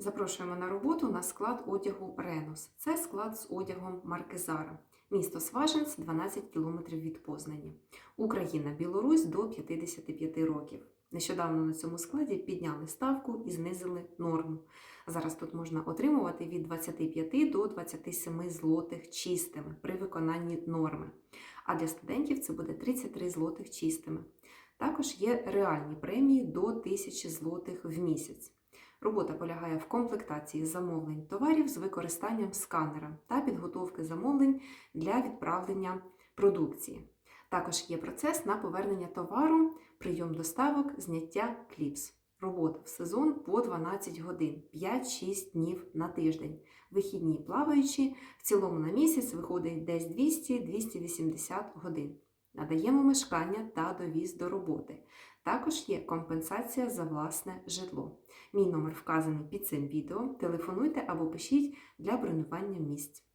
Запрошуємо на роботу на склад одягу Ренус. Це склад з одягом Zara. Місто Сважинськ, 12 кілометрів від Познані. Україна, Білорусь до 55 років. Нещодавно на цьому складі підняли ставку і знизили норму. Зараз тут можна отримувати від 25 до 27 злотих чистими при виконанні норми. А для студентів це буде 33 злотих чистими. Також є реальні премії до 1000 злотих в місяць. Робота полягає в комплектації замовлень товарів з використанням сканера та підготовки замовлень для відправлення продукції. Також є процес на повернення товару, прийом доставок, зняття кліпс. Робота в сезон по 12 годин, 5-6 днів на тиждень. Вихідні плаваючі, в цілому на місяць виходить десь 200-280 годин. Надаємо мешкання та довіз до роботи. Також є компенсація за власне житло. Мій номер вказаний під цим відео. Телефонуйте або пишіть для бронювання місць.